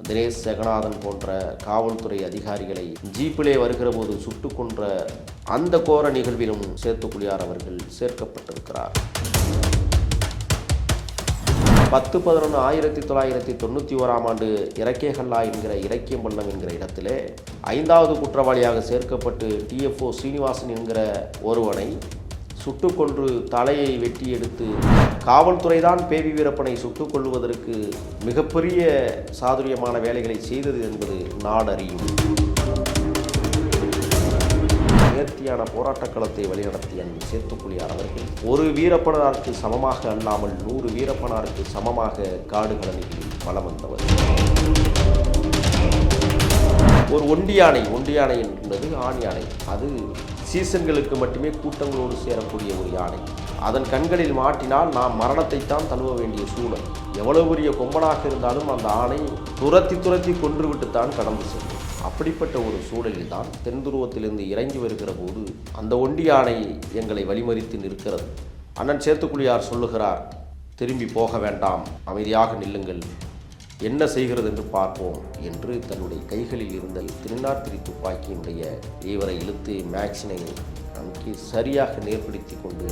தினேஷ் ஜெகநாதன் போன்ற காவல்துறை அதிகாரிகளை ஜீப்பிலே வருகிற போது சுட்டுக் கொன்ற அந்த கோர நிகழ்விலும் சேத்துக்குளியார் அவர்கள் சேர்க்கப்பட்டிருக்கிறார். பத்து பதினொன்று ஆயிரத்தி தொள்ளாயிரத்தி தொண்ணூற்றி ஓராம் ஆண்டு இறக்கேகல்லா என்கிற இறக்கியம்பள்ளம் என்கிற இடத்திலே ஐந்தாவது குற்றவாளியாக சேர்க்கப்பட்டு டிஎஃப்ஓ சீனிவாசன் என்கிற ஒருவனை சுட்டுக்கொன்று தலையை வெட்டி எடுத்து காவல்துறை தான் பேவி வீரப்பனை சுட்டுக் கொள்வதற்கு மிகப்பெரிய சாதுரியமான வேலைகளை செய்தது என்பது நாடறியும். நேர்த்தியான போராட்டக் களத்தை வழிநடத்திய அன்பு அவர்கள் ஒரு வீரப்பனாருக்கு சமமாக அல்லாமல் நூறு வீரப்பனாருக்கு சமமாக காடுகளில் பலம் வந்தவர். ஒரு ஒண்டியானை ஒண்டியானை என்பது ஆண் யானை. அது சீசன்களுக்கு மட்டுமே கூட்டங்களோடு சேரக்கூடிய ஒரு யானை. அதன் கண்களில் மாட்டினால் நாம் மரணத்தைத்தான் தழுவ வேண்டிய சூழல். எவ்வளவு பெரிய கொம்பனாக இருந்தாலும் அந்த ஆணை துரத்தி துரத்தி கொன்றுவிட்டுத்தான் கடந்து செல்லும். அப்படிப்பட்ட ஒரு சூழலில் தான் தென் துருவத்திலிருந்து இறங்கி வருகிற போது அந்த ஒண்டி யானை எங்களை வழிமறித்து நிற்கிறது. அண்ணன் சேத்துக்குழியார் சொல்லுகிறார் திரும்பி போக வேண்டாம். அமைதியாக நில்லுங்கள். என்ன செய்கிறது என்று பார்ப்போம் என்று தன்னுடைய கைகளில் இருந்த திருநாத்திரி துப்பாக்கியினுடைய தீவரை இழுத்து மேக்ஸினை அங்கே சரியாக நேர்படுத்தி கொண்டு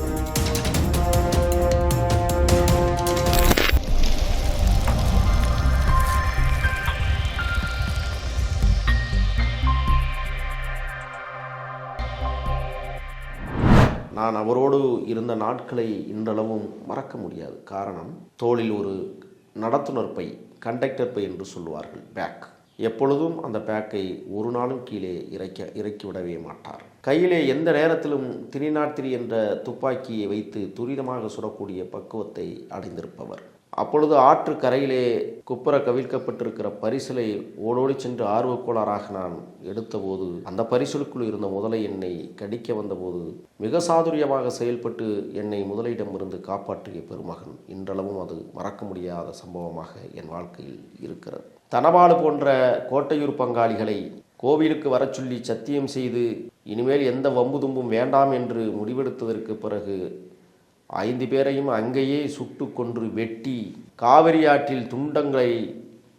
நான் அவரோடு இருந்த நாட்களை இன்றளவும் மறக்க முடியாது. காரணம் தோளில் ஒரு நடத்துனர் பை கண்டக்டர் பை என்று சொல்லுவார்கள். பேக் எப்பொழுதும் அந்த பேக்கை ஒரு நாளும் கீழே இறக்க இறக்கிவிடவே மாட்டார். கையிலே எந்த நேரத்திலும் திரிநாத்திரி என்ற துப்பாக்கியை வைத்து துரிதமாக சுடக்கூடிய பக்குவத்தை அடைந்திருப்பவர். அப்பொழுது ஆற்று கரையிலே குப்புற கவிழ்க்கப்பட்டிருக்கிற பரிசலை ஓடோடி சென்று ஆர்வக்கோளாறாக நான் எடுத்தபோது அந்த பரிசலுக்குள் இருந்த முதலை என்னை கடிக்க வந்தபோது மிக சாதுரியமாக செயல்பட்டு என்னை முதலையிடமிருந்து காப்பாற்றிய பெருமகன். இன்றளவும் அது மறக்க முடியாத சம்பவமாக என் வாழ்க்கையில் இருக்கிறது. தனபாலு போன்ற கோட்டையூர் பங்காளிகளை கோவிலுக்கு வரச்சொல்லி சத்தியம் செய்து இனிமேல் எந்த வம்பு தும்பும் வேண்டாம் என்று முடிவெடுத்ததற்கு பிறகு ஐந்து பேரையும் அங்கேயே சுட்டு கொன்று வெட்டி காவிரி ஆற்றில் துண்டங்களை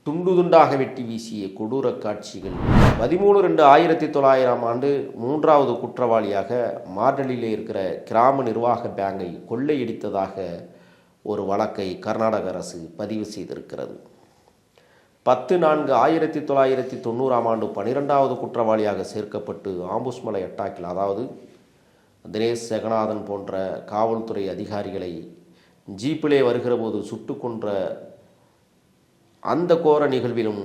துண்டு துண்டாக வெட்டி வீசிய கொடூர காட்சிகள். பதிமூணு ரெண்டு ஆயிரத்தி தொள்ளாயிரம் ஆண்டு மூன்றாவது குற்றவாளியாக மார்டலிலே இருக்கிற கிராம நிர்வாக பேங்கை கொள்ளையடித்ததாக ஒரு வழக்கை கர்நாடக அரசு பதிவு செய்திருக்கிறது. பத்து நான்கு ஆயிரத்தி தொள்ளாயிரத்தி தொண்ணூறாம் ஆண்டு பனிரெண்டாவது குற்றவாளியாக சேர்க்கப்பட்டு ஆம்புஸ்மலை அட்டாக்கில் அதாவது தினேஷ் ஜெகநாதன் போன்ற காவல்துறை அதிகாரிகளை ஜீப்பிலே வருகிறபோது சுட்டு கொன்ற அந்த கோர நிகழ்விலும்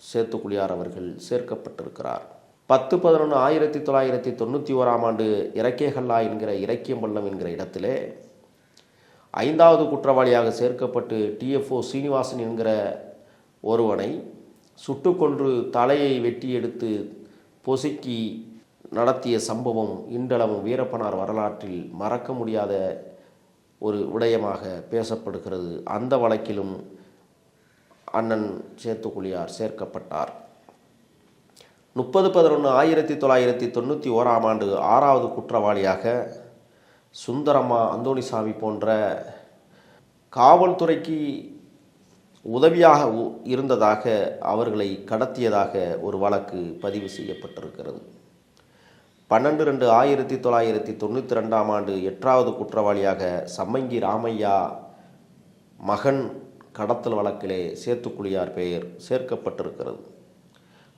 சேத்துக்குளியார் அவர்கள் சேர்க்கப்பட்டிருக்கிறார். பத்து பதினொன்று ஆயிரத்தி தொள்ளாயிரத்தி தொண்ணூற்றி ஓராம் ஆண்டு இறக்கேகல்லா என்கிற இறக்கியம்பள்ளம் என்கிற இடத்திலே ஐந்தாவது குற்றவாளியாக சேர்க்கப்பட்டு டிஎஃப்ஓ சீனிவாசன் என்கிற ஒருவனை சுட்டுக்கொன்று தலையை வெட்டி எடுத்து பொசுக்கி நடத்திய சம்பவம் இன்றளவும் வீரப்பனார் வரலாற்றில் மறக்க முடியாத ஒரு விடயமாக பேசப்படுகிறது. அந்த வழக்கிலும் அண்ணன் சேத்துக்குழியார் சேர்க்கப்பட்டார். முப்பது பதினொன்று ஆயிரத்தி தொள்ளாயிரத்தி தொண்ணூற்றி ஓராம் ஆண்டு ஆறாவது குற்றவாளியாக சுந்தரம்மா அந்தோணிசாமி போன்ற காவல்துறைக்கு உதவியாக உ- இருந்ததாக அவர்களை கடத்தியதாக ஒரு வழக்கு பதிவு செய்யப்பட்டிருக்கிறது. பன்னெண்டு ரெண்டு ஆயிரத்தி தொள்ளாயிரத்தி தொண்ணூற்றி ரெண்டாம் ஆண்டு எட்டாவது குற்றவாளியாக சம்மங்கி ராமையா மகன் கடத்தல் வழக்கிலே சேத்துக்குழியார் பெயர் சேர்க்கப்பட்டிருக்கிறது.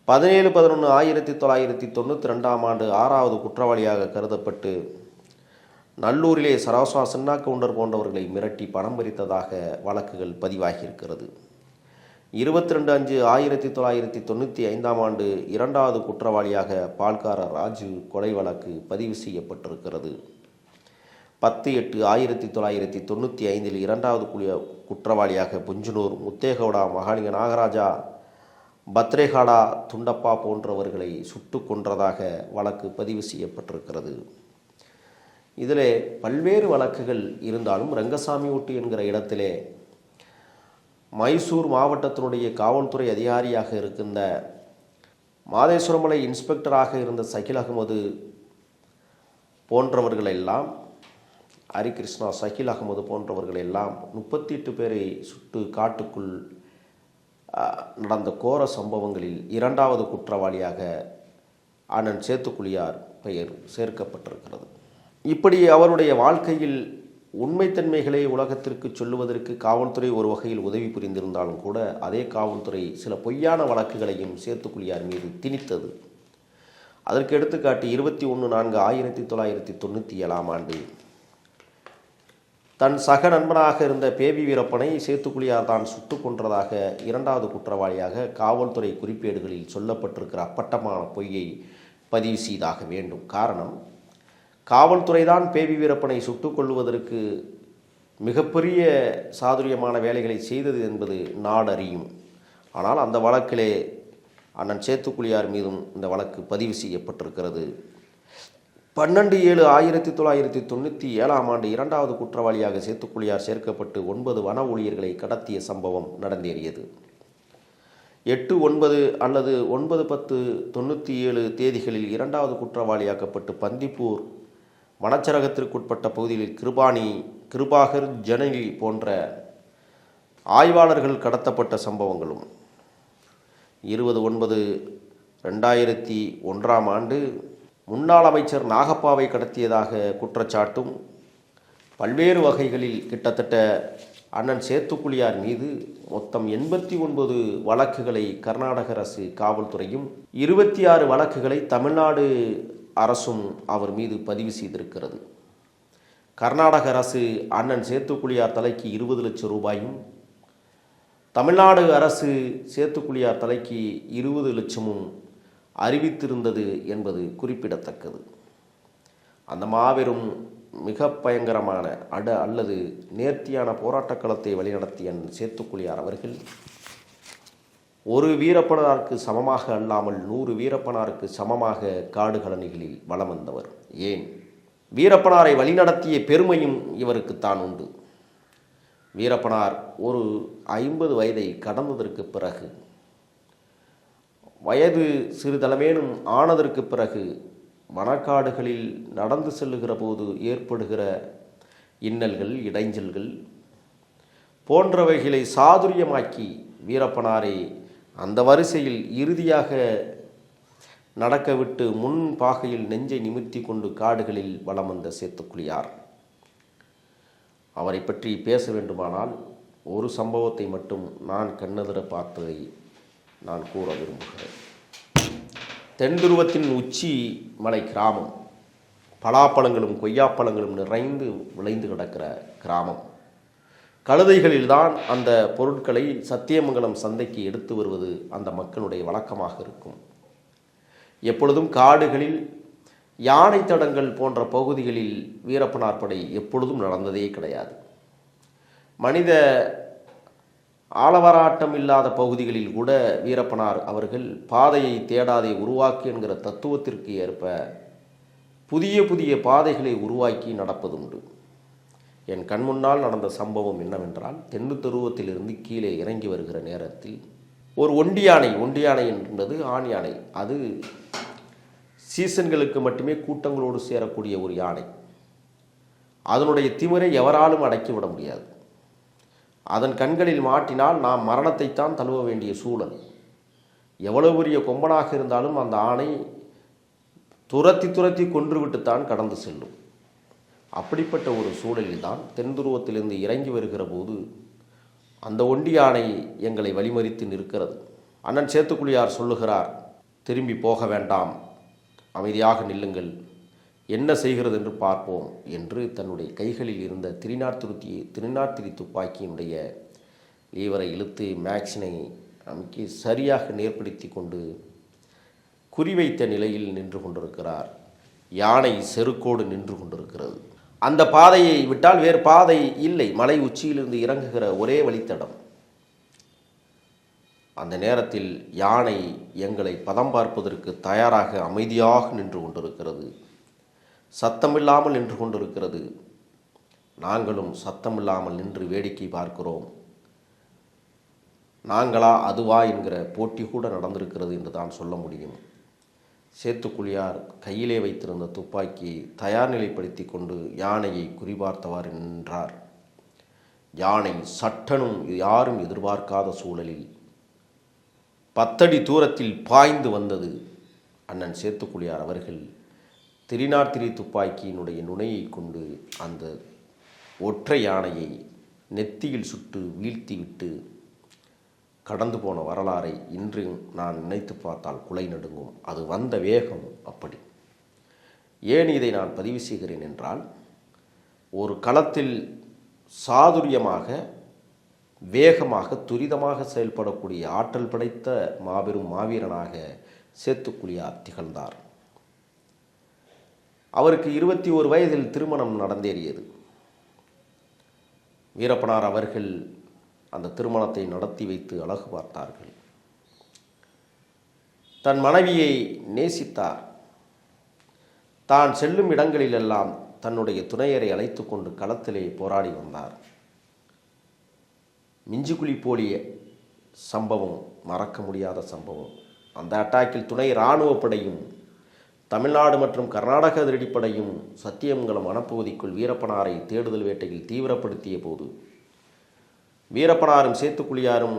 பதினேழு பதினொன்று ஆயிரத்தி தொள்ளாயிரத்தி தொண்ணூற்றி ரெண்டாம் ஆண்டு ஆறாவது குற்றவாளியாக கருதப்பட்டு நல்லூரிலே சராசா சின்னா கவுண்டர் போன்றவர்களை மிரட்டி பணம் பறித்ததாக வழக்குகள் பதிவாகியிருக்கிறது. இருபத்தி ரெண்டு அஞ்சு ஆயிரத்தி தொள்ளாயிரத்தி தொண்ணூற்றி ஐந்தாம் ஆண்டு இரண்டாவது குற்றவாளியாக பால்கார ராஜு கொலை வழக்கு பதிவு செய்யப்பட்டிருக்கிறது. பத்து எட்டு ஆயிரத்தி தொள்ளாயிரத்தி தொண்ணூற்றி ஐந்தில் இரண்டாவது குளிய குற்றவாளியாக புஞ்சனூர் முத்தேகவுடா மகாலிங்க நாகராஜா பத்ரேகாடா துண்டப்பா போன்றவர்களை சுட்டு கொன்றதாக வழக்கு பதிவு செய்யப்பட்டிருக்கிறது. இதில் பல்வேறு வழக்குகள் இருந்தாலும் ரங்கசாமி ஊட்டி என்கிற இடத்திலே மைசூர் மாவட்டத்தினுடைய காவல்துறை அதிகாரியாக இருக்கின்ற மாதேஸ்வரமலை இன்ஸ்பெக்டராக இருந்த சகில் அகமது போன்றவர்களெல்லாம் ஹரிகிருஷ்ணா சகில் அகமது போன்றவர்கள் எல்லாம் முப்பத்தி எட்டு பேரை சுட்டு காட்டுக்குள் நடந்த கோர சம்பவங்களில் இரண்டாவது குற்றவாளியாக அண்ணன் சேத்துக்குழியார் பெயர் சேர்க்கப்பட்டிருக்கிறது. இப்படி அவருடைய வாழ்க்கையில் உண்மைத்தன்மைகளை உலகத்திற்கு சொல்லுவதற்கு காவல்துறை ஒரு வகையில் உதவி புரிந்திருந்தாலும் கூட அதே காவல்துறை சில பொய்யான வழக்குகளையும் சேர்த்துக்குழியார் மீது திணித்தது. அதற்கு எடுத்துக்காட்டி இருபத்தி ஒன்று நான்கு ஆயிரத்தி தொள்ளாயிரத்தி தொண்ணூற்றி ஏழாம் ஆண்டு. தன் சக நண்பனாக இருந்த பேபி வீரப்பனை சேத்துக்குழியார் தான் சுட்டு கொன்றதாக இரண்டாவது குற்றவாளியாக காவல்துறை குறிப்பேடுகளில் சொல்லப்பட்டிருக்கிற அப்பட்டமான பொய்யை பதிவு செய்தாக வேண்டும். காரணம் காவல்துறை தான் பேபி வீரப்பனை சுட்டுக் கொள்வதற்கு மிகப்பெரிய சாதுரியமான வேலைகளை செய்தது என்பது நாடறியும். ஆனால் அந்த வழக்கிலே அண்ணன் சேத்துக்குழியார் மீதும் இந்த வழக்கு பதிவு செய்யப்பட்டிருக்கிறது. பன்னெண்டு ஏழு ஆயிரத்தி தொள்ளாயிரத்தி தொண்ணூற்றி ஏழாம் ஆண்டு இரண்டாவது குற்றவாளியாக சேத்துக்குழியார் சேர்க்கப்பட்டு ஒன்பது வன ஊழியர்களை கடத்திய சம்பவம் நடந்தேறியது. எட்டு ஒன்பது அல்லது ஒன்பது பத்து தொண்ணூற்றி ஏழு தேதிகளில் இரண்டாவது குற்றவாளியாக்கப்பட்டு பந்திப்பூர் வனச்சரகத்திற்குட்பட்ட பகுதியில் கிருபானி கிருபாகர் ஜனனி போன்ற ஆய்வாளர்கள் கடத்தப்பட்ட சம்பவங்களும். இருபது ஒன்பது ரெண்டாயிரத்தி ஒன்றாம் ஆண்டு முன்னாள் அமைச்சர் நாகப்பாவை கடத்தியதாக குற்றச்சாட்டும் பல்வேறு வகைகளில் கிட்டத்தட்ட அண்ணன் சேத்துக்குழியார் மீது மொத்தம் எண்பத்தி ஒன்பது வழக்குகளை கர்நாடக அரசு காவல்துறையும் இருபத்தி ஆறு வழக்குகளை தமிழ்நாடு அரசும் அவர் மீது பதிவு செய்திருக்கிறது. கர்நாடக அரசு அண்ணன் சேத்துக்குழியார் தலைக்கு இருபது லட்சம் ரூபாயும் தமிழ்நாடு அரசு சேத்துக்குழியார் தலைக்கு இருபது லட்சமும் அறிவித்திருந்தது என்பது குறிப்பிடத்தக்கது. அந்த மாபெரும் மிக பயங்கரமான அட அல்லது நேர்த்தியான போராட்டக் களத்தை வழிநடத்திய சேத்துக்குழியார் அவர்கள் ஒரு வீரப்பனாருக்கு சமமாக அல்லாமல் நூறு வீரப்பனாருக்கு சமமாக காடுகளணிகளில் வலம் வந்தவர். ஏன்? வீரப்பனாரை வழிநடத்திய பெருமையும் இவருக்குத்தான் உண்டு. வீரப்பனார் ஒரு ஐம்பது வயதை கடந்ததற்கு பிறகு வயது சிறிதளவேனும் ஆனதற்கு பிறகு வனக்காடுகளில் நடந்து செல்லுகிற போது ஏற்படுகிற இன்னல்கள் இடைஞ்சல்கள் போன்றவைகளை சாதுரியமாக்கி வீரப்பனாரை அந்த வரிசையில் இறுதியாக நடக்கவிட்டு முன் பாகையில் நெஞ்சை நிமிர்த்தி கொண்டு காடுகளில் வலம் வந்த சேத்துக்குழியார். அவரை பற்றி பேச வேண்டுமானால் ஒரு சம்பவத்தை மட்டும் நான் கண்ணதிர பார்த்ததை நான் கூற விரும்புகிறேன். தென் துருவத்தின் உச்சி மலை கிராமம் பலாப்பழங்களும் கொய்யாப்பழங்களும் நிறைந்து விளைந்து கிடக்கிற கிராமம். கழுதைகளில்தான் அந்த பொருட்களை சத்தியமங்கலம் சந்தைக்கு எடுத்து வருவது அந்த மக்களுடைய வழக்கமாக இருக்கும். எப்பொழுதும் காடுகளில் யானை தடங்கள் போன்ற பகுதிகளில் வீரப்பனார் படை எப்பொழுதும் நடந்ததே கிடையாது. மனித ஆளவராட்டம் இல்லாத பகுதிகளில் கூட வீரப்பனார் அவர்கள் பாதையை தேடாதே உருவாக்கி என்கிற தத்துவத்திற்கு ஏற்ப புதிய புதிய பாதைகளை உருவாக்கி நடப்பதுண்டு. என் கண் முன்னால் நடந்த சம்பவம் என்னவென்றால் தென்னு துருவத்திலிருந்து கீழே இறங்கி வருகிற நேரத்தில் ஒரு ஒண்டி யானை ஒண்டி யானை என்பது ஆண் யானை. அது சீசன்களுக்கு மட்டுமே கூட்டங்களோடு சேரக்கூடிய ஒரு யானை. அதனுடைய திமிரை எவராலும் அடக்கிவிட முடியாது. அதன் கண்களில் மாட்டினால் நாம் மரணத்தைத்தான் தழுவ வேண்டிய சூழல். எவ்வளவு பெரிய கொம்பனாக இருந்தாலும் அந்த ஆணை துரத்தி துரத்தி கொன்றுவிட்டுத்தான் கடந்து செல்லும். அப்படிப்பட்ட ஒரு சூழலில்தான் தென் துருவத்திலிருந்து இறங்கி வருகிற போது அந்த ஒண்டி யானை எங்களை வழிமறித்து நிற்கிறது. அண்ணன் சேத்துக்குழியார் சொல்லுகிறார் திரும்பி போக வேண்டாம். அமைதியாக நில்லுங்கள். என்ன செய்கிறது என்று பார்ப்போம் என்று தன்னுடைய கைகளில் இருந்த திரிநார்த்திருத்தி திருநார்த்திரி துப்பாக்கியினுடைய லீவரை இழுத்து மேக்ஸினை அமைக்கி சரியாக நேர்படுத்தி கொண்டு குறிவைத்த நிலையில் நின்று கொண்டிருக்கிறார். யானை செருக்கோடு நின்று கொண்டிருக்கிறது. அந்த பாதையை விட்டால் வேறு பாதை இல்லை. மலை உச்சியிலிருந்து இறங்குகிற ஒரே வழித்தடம். அந்த நேரத்தில் யானை எங்களை பதம் பார்ப்பதற்கு தயாராக அமைதியாக நின்று கொண்டிருக்கிறது. சத்தமில்லாமல் நின்று கொண்டிருக்கிறது. நாங்களும் சத்தமில்லாமல் நின்று வேடிக்கை பார்க்கிறோம். நாங்களா அதுவா என்கிற போட்டி கூட நடந்திருக்கிறது என்று தான் சொல்ல முடியும். சேத்துக்குழியார் கையிலே வைத்திருந்த துப்பாக்கியை தயார் நிலைப்படுத்தி கொண்டு யானையை குறிபார்த்தவாறு நின்றார் யானை சட்டனும் யாரும் எதிர்பார்க்காத சூழலில் பத்தடி தூரத்தில் பாய்ந்து வந்தது அண்ணன் சேத்துக்குழியார் அவர்கள். திரிநாத்திரி துப்பாக்கியினுடைய நுனையை கொண்டு அந்த ஒற்றை யானையை நெத்தியில் சுட்டு வீழ்த்திவிட்டு கடந்து போன வரலாறை இன்று நான் நினைத்து பார்த்தால் குலை நடுங்கும். அது வந்த வேகம் அப்படி. ஏன் இதை நான் பதிவு செய்கிறேன் என்றால் ஒரு களத்தில் சாதுரியமாக வேகமாக துரிதமாக செயல்படக்கூடிய ஆற்றல் படைத்த மாபெரும் மாவீரனாக சேத்துக்குழியார் திகழ்ந்தார். அவருக்கு இருபத்தி ஒரு வயதில் திருமணம் நடந்தேறியது. வீரப்பனார் அவர்கள் அந்த திருமணத்தை நடத்தி வைத்து அழகு பார்த்தார்கள். தன் மனைவியை நேசித்தார். தான் செல்லும் இடங்களிலெல்லாம் தன்னுடைய துணையரை அழைத்து கொண்டு களத்திலே போராடி வந்தார். மிஞ்சுக்குழி போலிய சம்பவம் மறக்க முடியாத சம்பவம். அந்த அட்டாக்கில் துணை இராணுவப்படையும் தமிழ்நாடு மற்றும் கர்நாடக அதிரடிப்படையும் சத்தியமங்கலம் வனப்பகுதிக்குள் வீரப்பனாரை தேடுதல் வேட்டையில் தீவிரப்படுத்திய போது வீரப்பனாரும் சேத்துக்குழியாரும்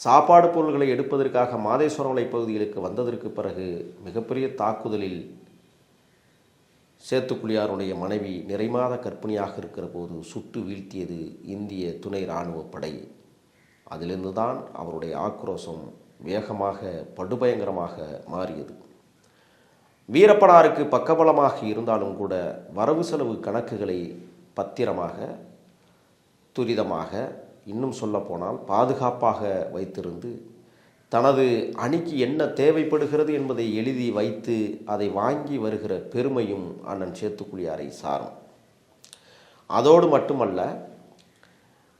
சாப்பாடு பொருள்களை எடுப்பதற்காக மாதேஸ்வரமலை பகுதிகளுக்கு வந்ததற்கு பிறகு மிகப்பெரிய தாக்குதலில் சேத்துக்குழியாருடைய மனைவி நிறைமாத கற்பிணியாக இருக்கிற போது சுட்டு வீழ்த்தியது இந்திய துணை இராணுவ படை. அதிலிருந்து தான் அவருடைய ஆக்ரோஷம் வேகமாக படுபயங்கரமாக மாறியது. வீரப்பனாருக்கு பக்கபலமாக இருந்தாலும் கூட வரவு செலவு கணக்குகளை பத்திரமாக துரிதமாக இன்னும் சொல்லப்போனால் பாதுகாப்பாக வைத்திருந்து தனது அணிக்கு என்ன தேவைப்படுகிறது என்பதை எழுதி வைத்து அதை வாங்கி வருகிற பெருமையும் அண்ணன் சேத்துக்குழியாரை சாரும். அதோடு மட்டுமல்ல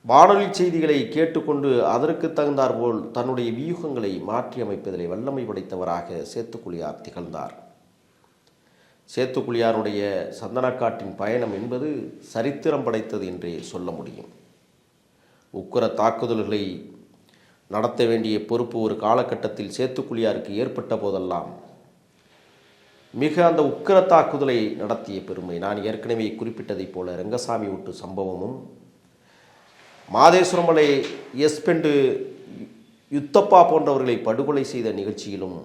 வானொலி செய்திகளை கேட்டுக்கொண்டு அதற்கு தகுந்தாற்போல் தன்னுடைய வியூகங்களை மாற்றி அமைப்பதிலே வல்லமை படைத்தவராக சேத்துக்குழியார் திகழ்ந்தார். சேத்துக்குழியாருடைய சந்தனக்காட்டின் பயணம் என்பது சரித்திரம் படைத்தது என்றே சொல்ல முடியும். உக்கர தாக்குதல்களை நடத்த வேண்டிய பொறுப்பு ஒரு காலகட்டத்தில் சேத்துக்குழியாருக்கு ஏற்பட்ட போதெல்லாம் மிக அந்த உக்கர தாக்குதலை நடத்திய பெருமை. நான் ஏற்கனவே குறிப்பிட்டதைப் போல ரங்கசாமி ஒட்டு சம்பவமும் மாதேஸ்வரமலை எஸ்பெண்டு யுத்தப்பா போன்றவர்களை படுகொலை செய்த நிகழ்ச்சியிலும்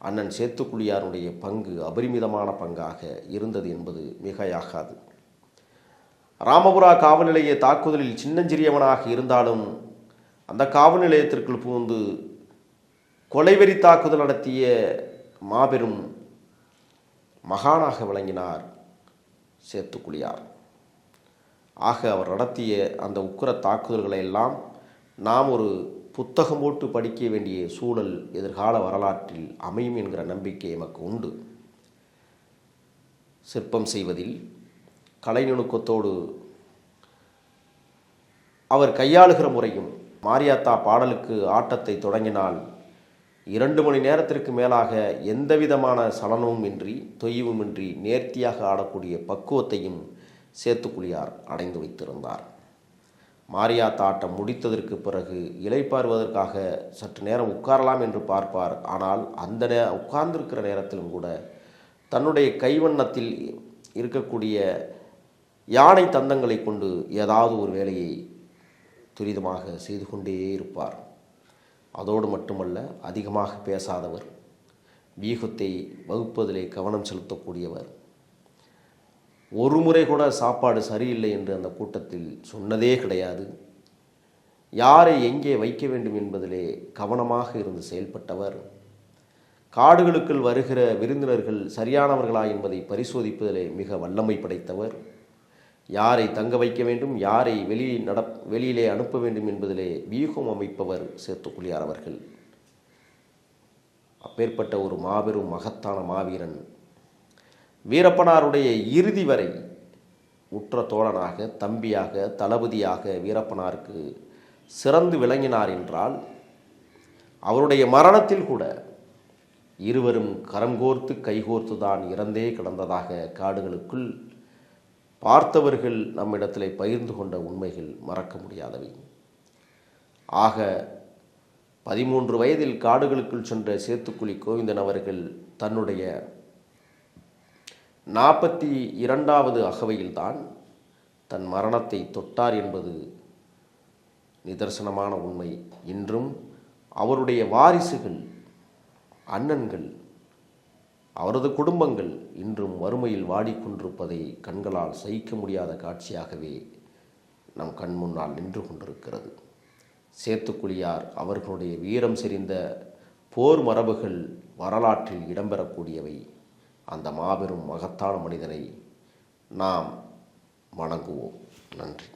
அண்ணன் சேத்துக்குழியாருடைய பங்கு அபரிமிதமான பங்காக இருந்தது என்பது மிகையாகாது. ராமபுரா காவல் நிலைய தாக்குதலில் சின்னஞ்சிறியவனாக இருந்தாலும் அந்த காவல் நிலையத்திற்குள் புகுந்து கொலைவெறி தாக்குதல் நடத்திய மாபெரும் மகானாக விளங்கினார் சேத்துக்குழியார் ஆக அவர் நடத்திய அந்த உக்கர தாக்குதல்களை எல்லாம் நாம் ஒரு புத்தகம் போட்டு படிக்க வேண்டிய சூழல் எதிர்கால வரலாற்றில் அமையும் என்கிற நம்பிக்கை எமக்கு உண்டு. சிற்பம் செய்வதில் கலை நுணுக்கத்தோடு அவர் கையாளுகிற முறையும் மாரியாத்தா பாடலுக்கு ஆட்டத்தை தொடங்கினால் இரண்டு மணி நேரத்திற்கு மேலாக எந்தவிதமான சலனமும் இன்றி தொய்வுமின்றி நேர்த்தியாக ஆடக்கூடிய பக்குவத்தையும் சேத்துக்குழியார் அடைந்து வைத்திருந்தார். மாரியாத்தா ஆட்டம் முடித்ததற்கு பிறகு இலைப்பாறுவதற்காக சற்று நேரம் உட்காரலாம் என்று பார்ப்பார். ஆனால் அந்த நே உட்கார்ந்திருக்கிற நேரத்திலும் கூட தன்னுடைய கைவண்ணத்தில் இருக்கக்கூடிய யானை தந்தங்களை கொண்டு ஏதாவது ஒரு வேலையை துரிதமாக செய்து கொண்டே இருப்பார். அதோடு மட்டுமல்ல அதிகமாக பேசாதவர் வியூகத்தை வகுப்பதிலே கவனம் செலுத்தக்கூடியவர். ஒரு முறை கூட சாப்பாடு சரியில்லை என்று அந்த கூட்டத்தில் சொன்னதே கிடையாது. யாரை எங்கே வைக்க வேண்டும் என்பதிலே கவனமாக இருந்து செயல்பட்டவர். காடுகளுக்குள் வருகிற விருந்தினர்கள் சரியானவர்களா என்பதை பரிசோதிப்பதிலே மிக வல்லமை படைத்தவர். யாரை தங்க வைக்க வேண்டும் யாரை வெளியில் நட வெளியிலே அனுப்ப வேண்டும் என்பதிலே வியூகம் அமைப்பவர் சேர்த்துக்குள்ளியார் அவர்கள். அப்பேற்பட்ட ஒரு மாபெரும் மகத்தான மாவீரன் வீரப்பனாருடைய இறுதி வரை உற்ற தோழனாக தம்பியாக தளபதியாக வீரப்பனாருக்கு சிறந்து விளங்கினார் என்றால் அவருடைய மரணத்தில் கூட இருவரும் கரங்கோர்த்து கைகோர்த்து தான் இறந்தே கிடந்ததாக காடுகளுக்குள் பார்த்தவர்கள் நம்மிடத்தில் பகிர்ந்து கொண்ட உண்மைகள் மறக்க முடியாதவை. ஆக பதிமூன்று வயதில் காடுகளுக்குள் சென்ற சேத்துக்குழி கோவிந்தன் அவர்கள் தன்னுடைய நாற்பத்தி இரண்டாவது அகவையில்தான் தன் மரணத்தை தொட்டார் என்பது நிதர்சனமான உண்மை. இன்றும் அவருடைய வாரிசுகள் அண்ணன்கள் அவரது குடும்பங்கள் இன்றும் வறுமையில் வாடிக்கொண்டிருப்பதை கண்களால் சகிக்க முடியாத காட்சியாகவே நம் கண் முன்னால் நின்று கொண்டிருக்கிறது. சேத்துக்குழியார் அவர்களுடைய வீரம் செறிந்த போர் மரபுகள் வரலாற்றில் இடம்பெறக்கூடியவை. அந்த மாபெரும் மகத்தான மனிதனை நாம் வணங்குவோம். நன்றி.